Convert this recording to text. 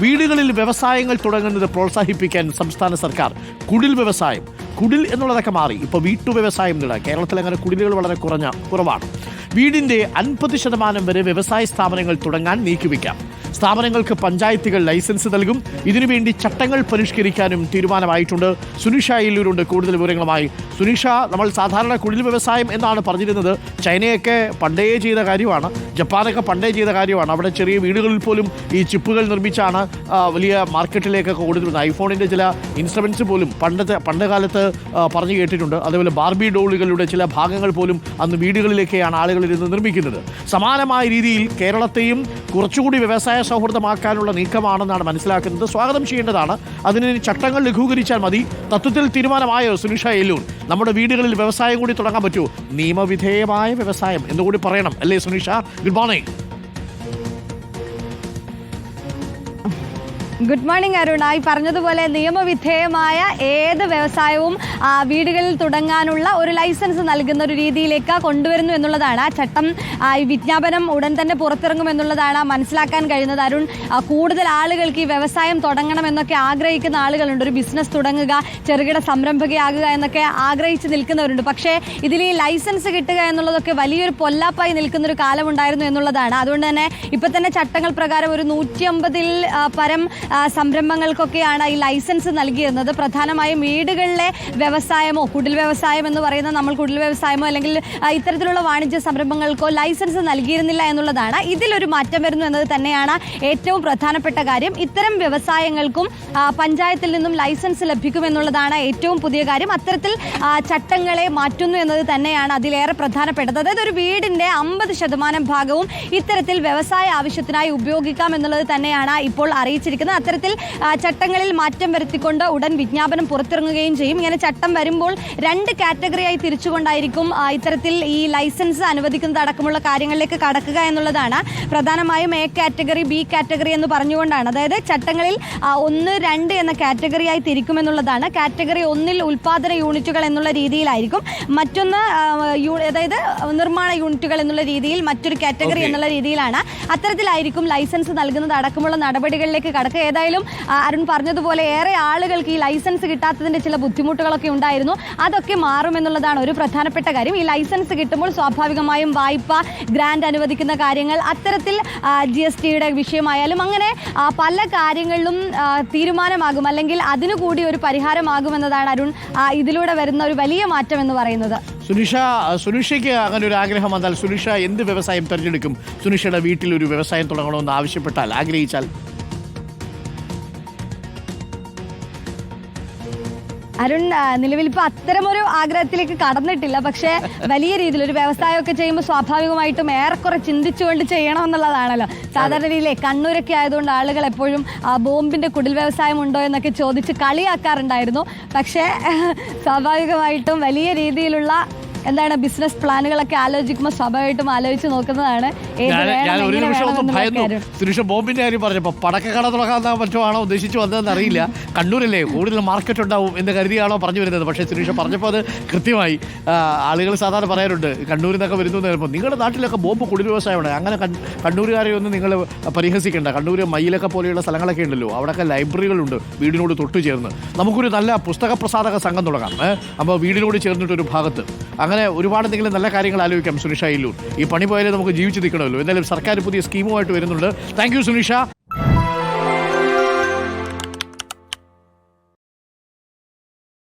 വീടുകളിൽ വ്യവസായങ്ങൾ തുടങ്ങുന്നത് പ്രോത്സാഹിപ്പിക്കാൻ സംസ്ഥാന സർക്കാർ. കുടിൽ വ്യവസായം. കുടിൽ എന്നുള്ളതൊക്കെ മാറി. ഇപ്പോൾ വീട്ടു വ്യവസായം നേടുക കേരളത്തിൽ അങ്ങനെ കുടിലുകൾ വളരെ കുറഞ്ഞ കുറവാണ്. വീടിന്റെ അൻപത് ശതമാനം വരെ വ്യവസായ സ്ഥാപനങ്ങൾ തുടങ്ങാൻ നീക്കിവെക്കാം. സ്ഥാപനങ്ങൾക്ക് പഞ്ചായത്തുകൾ ലൈസൻസ് നൽകും. ഇതിനുവേണ്ടി ചട്ടങ്ങൾ പരിഷ്കരിക്കാനും തീരുമാനമായിട്ടുണ്ട്. സുനിഷ ഇല്ലൂരുണ്ട് കൂടുതൽ വിവരങ്ങളുമായി സുനിഷ നമ്മൾ സാധാരണ കുടിൽ വ്യവസായം എന്നാണ് പറഞ്ഞിരുന്നത്. ചൈനയൊക്കെ പണ്ടേ ചെയ്ത കാര്യമാണ്. ജപ്പാനൊക്കെ പണ്ടേ ചെയ്ത കാര്യമാണ്. അവിടെ ചെറിയ വീടുകളിൽ പോലും ഈ ചിപ്പുകൾ നിർമ്മിച്ചാണ് വലിയ മാർക്കറ്റിലേക്കൊക്കെ കൊടുത്തിരുന്നത്. ഐഫോണിന്റെ ചില ഇൻസ്ട്രുമെന്റ്സ് പോലും പണ്ടത്തെ പണ്ട് കാലത്ത് പറഞ്ഞു കേട്ടിട്ടുണ്ട്. അതേപോലെ ബാർബി ഡോളുകളുടെ ചില ഭാഗങ്ങൾ പോലും അന്ന് വീടുകളിലേക്കാണ് ആളുകളിൽ ഇരുന്ന് നിർമ്മിക്കുന്നത്. സമാനമായ രീതിയിൽ കേരളത്തെയും കുറച്ചുകൂടി വ്യവസായ സൗഹൃദമാക്കാനുള്ള നീക്കമാണെന്നാണ് മനസ്സിലാക്കുന്നത്. സ്വാഗതം ചെയ്യേണ്ടതാണ്. അതിന് ചട്ടങ്ങൾ ലഘൂകരിച്ചാൽ മതി. തത്വത്തിൽ തീരുമാനമായോ സുനിഷ എല്ലൂർ നമ്മുടെ വീടുകളിൽ വ്യവസായം കൂടി തുടങ്ങാൻ പറ്റുമോ നിയമവിധേയമായ വ്യവസായം എന്നുകൂടി പറയണം. അല്ലേ Sunisha? Good morning good morning Arun ഈ പറഞ്ഞതുപോലെ നിയമവിധേയമായ ഏത് വ്യവസായവും വീടുകളിൽ തുടങ്ങാനുള്ള ഒരു ലൈസൻസ് നൽകുന്ന ഒരു രീതിയിലേക്ക് കൊണ്ടുവരുന്നു എന്നുള്ളതാണ്. ആ ചട്ടം ഈ വിജ്ഞാപനം ഉടൻ തന്നെ പുറത്തിറങ്ങും എന്നുള്ളതാണ് മനസ്സിലാക്കാൻ കഴിയുന്നത്. അരുൺ കൂടുതൽ ആളുകൾക്ക് ഈ വ്യവസായം തുടങ്ങണം എന്നൊക്കെ ആഗ്രഹിക്കുന്ന ആളുകളുണ്ട്. ഒരു ബിസിനസ് തുടങ്ങുക ചെറുകിട സംരംഭകയാകുക എന്നൊക്കെ ആഗ്രഹിച്ച് നിൽക്കുന്നവരുണ്ട്. പക്ഷേ ഇതിൽ ഈ ലൈസൻസ് കിട്ടുക എന്നുള്ളതൊക്കെ വലിയൊരു പൊല്ലാപ്പായി നിൽക്കുന്ന ഒരു കാലമുണ്ടായിരുന്നു എന്നുള്ളതാണ്. അതുകൊണ്ട് തന്നെ ഇപ്പം തന്നെ ചട്ടങ്ങൾ പ്രകാരം ഒരു നൂറ്റി അമ്പതിൽ പരം സംരംഭങ്ങൾക്കൊക്കെയാണ് ഈ ലൈസൻസ് നൽകിയിരുന്നത്. പ്രധാനമായും വീടുകളിലെ വ്യവസായമോ കുടിൽ വ്യവസായം എന്ന് പറയുന്ന നമ്മൾ കുടിൽ വ്യവസായമോ അല്ലെങ്കിൽ ഇത്തരത്തിലുള്ള വാണിജ്യ സംരംഭങ്ങൾക്കോ ലൈസൻസ് നൽകിയിരുന്നില്ല എന്നുള്ളതാണ് ഇതിലൊരു മാറ്റം വരുന്നു എന്നത് തന്നെയാണ് ഏറ്റവും പ്രധാനപ്പെട്ട കാര്യം. ഇത്തരം വ്യവസായങ്ങൾക്കും പഞ്ചായത്തിൽ നിന്നും ലൈസൻസ് ലഭിക്കുമെന്നുള്ളതാണ് ഏറ്റവും പുതിയ കാര്യം. അത്തരത്തിൽ ചട്ടങ്ങളെ മാറ്റുന്നു എന്നത് തന്നെയാണ് അതിലേറെ പ്രധാനപ്പെട്ടത്. അതായത് ഒരു വീടിന്റെ അമ്പത് ശതമാനം ഭാഗവും ഇത്തരത്തിൽ വ്യവസായ ആവശ്യത്തിനായി ഉപയോഗിക്കാം എന്നുള്ളത് തന്നെയാണ് ഇപ്പോൾ അറിയിച്ചിരിക്കുന്നത്. അത്തരത്തിൽ ചട്ടങ്ങളിൽ മാറ്റം വരുത്തിക്കൊണ്ട് ഉടൻ വിജ്ഞാപനം പുറത്തിറങ്ങുകയും ചെയ്യും. ഇങ്ങനെ ചട്ടം വരുമ്പോൾ രണ്ട് കാറ്റഗറിയായി തിരിച്ചുകൊണ്ടായിരിക്കും ഇത്തരത്തിൽ ഈ ലൈസൻസ് അനുവദിക്കുന്നത് അടക്കമുള്ള കാര്യങ്ങളിലേക്ക് കടക്കുക എന്നുള്ളതാണ്. പ്രധാനമായും എ കാറ്റഗറി ബി കാറ്റഗറി എന്ന് പറഞ്ഞുകൊണ്ടാണ്. അതായത് ചട്ടങ്ങളിൽ ഒന്ന് രണ്ട് എന്ന കാറ്റഗറിയായി തിരിക്കുമെന്നുള്ളതാണ്. കാറ്റഗറി ഒന്നിൽ ഉൽപാദന യൂണിറ്റുകൾ എന്നുള്ള രീതിയിലായിരിക്കും. മറ്റൊന്ന് അതായത് നിർമ്മാണ യൂണിറ്റുകൾ എന്നുള്ള രീതിയിൽ മറ്റൊരു കാറ്റഗറി എന്നുള്ള രീതിയിലാണ്. അത്തരത്തിലായിരിക്കും ലൈസൻസ് നൽകുന്നത് അടക്കമുള്ള നടപടികളിലേക്ക് കടക്കുക ഏതായാലും അരുൺ പറഞ്ഞതുപോലെ ഏറെ ആളുകൾക്ക് ഈ ലൈസൻസ് കിട്ടാത്തതിന്റെ ചില ബുദ്ധിമുട്ടുകളൊക്കെ ഉണ്ടായിരുന്നു. അതൊക്കെ മാറുമെന്നുള്ളതാണ് ഒരു പ്രധാനപ്പെട്ട കാര്യം. ഈ ലൈസൻസ് കിട്ടുമ്പോൾ സ്വാഭാവികമായും വായ്പ ഗ്രാൻഡ് അനുവദിക്കുന്ന കാര്യങ്ങൾ അത്തരത്തിൽ ജി എസ് ടിയുടെ വിഷയമായാലും അങ്ങനെ പല കാര്യങ്ങളിലും തീരുമാനമാകും. അല്ലെങ്കിൽ അതിനുകൂടി ഒരു പരിഹാരമാകുമെന്നതാണ് അരുൺ ഇതിലൂടെ വരുന്ന ഒരു വലിയ മാറ്റം എന്ന് പറയുന്നത്. സുനിഷ സുനിഷയ്ക്ക് അങ്ങനെ ഒരു ആഗ്രഹം വന്നാൽ സുനിഷ എന്ത് വ്യവസായം തിരഞ്ഞെടുക്കും? സുനിഷയുടെ വീട്ടിൽ ഒരു വ്യവസായം തുടങ്ങണമെന്ന് ആവശ്യപ്പെട്ടാൽ ആഗ്രഹിച്ചാൽ? അരുൺ നിലവിൽ ഇപ്പൊ അത്തരമൊരു ആഗ്രഹത്തിലേക്ക് കടന്നിട്ടില്ല. പക്ഷെ വലിയ രീതിയിൽ ഒരു വ്യവസായമൊക്കെ ചെയ്യുമ്പോൾ സ്വാഭാവികമായിട്ടും ഏറെക്കുറെ ചിന്തിച്ചുകൊണ്ട് ചെയ്യണം എന്നുള്ളതാണല്ലോ സാധാരണ രീതിയിലെ കണ്ണൂരൊക്കെ ആയതുകൊണ്ട് ആളുകൾ എപ്പോഴും ആ, ബോംബിന്റെ കുടിൽ വ്യവസായം ഉണ്ടോ എന്നൊക്കെ ചോദിച്ച് കളിയാക്കാറുണ്ടായിരുന്നു. പക്ഷേ സ്വാഭാവികമായിട്ടും വലിയ രീതിയിലുള്ള എന്താണ് ബിസിനസ് പ്ലാനുകളൊക്കെ ആലോചിക്കുമ്പോൾ സ്വാഭാവികമായിട്ടും ആലോചിച്ച് നോക്കുന്നതാണ്. ഞാൻ ഒരു നിമിഷം ഒന്ന് ഭയന്നു. ബോംബിന്റെ കാര്യം പറഞ്ഞപ്പോൾ പടക്കക്കട തുടങ്ങാൻ പറ്റുവാണോ ഉദ്ദേശിച്ചു വന്നതെന്ന് അറിയില്ല. കണ്ണൂരല്ലേ കൂടുതൽ മാർക്കറ്റ് ഉണ്ടാവും എന്ന് കരുതിയാണോ പറഞ്ഞു വരുന്നത്. പക്ഷേ സുരേഷ് പറഞ്ഞപ്പോൾ അത് കൃത്യമായി ആളുകൾ സാധാരണ പറയാറുണ്ട് കണ്ണൂരിൽ നിന്നൊക്കെ വരുന്നു പറയുമ്പോൾ നിങ്ങളുടെ നാട്ടിലൊക്കെ ബോംബ് കുടിൽ വ്യവസായമാണ് അങ്ങനെ കണ്ണൂരുകാരെ ഒന്നും നിങ്ങൾ പരിഹസിക്കേണ്ട. കണ്ണൂർ മയിലൊക്കെ പോലെയുള്ള സ്ഥലങ്ങളൊക്കെ ഉണ്ടല്ലോ. അവിടെയൊക്കെ ലൈബ്രറികളുണ്ട് വീടിനോട് തൊട്ടു ചേർന്ന് നമുക്കൊരു നല്ല പുസ്തക പ്രസാധക സംഘം തുടങ്ങാം അപ്പോൾ വീടിനോട് ചേർന്നിട്ടൊരു ഭാഗത്ത്. ഭാഗത്ത് അങ്ങനെ ഒരുപാട് എന്തെങ്കിലും നല്ല കാര്യങ്ങൾ ആലോചിക്കാം സുനിഷ ഇല്ലൂർ ഈ പണി പോയാലേ നമുക്ക് ജീവിച്ചു നിൽക്കണമല്ലോ. എന്തായാലും സർക്കാർ പുതിയ സ്കീമുമായിട്ട് വരുന്നുണ്ട്. Thank you Sunisha.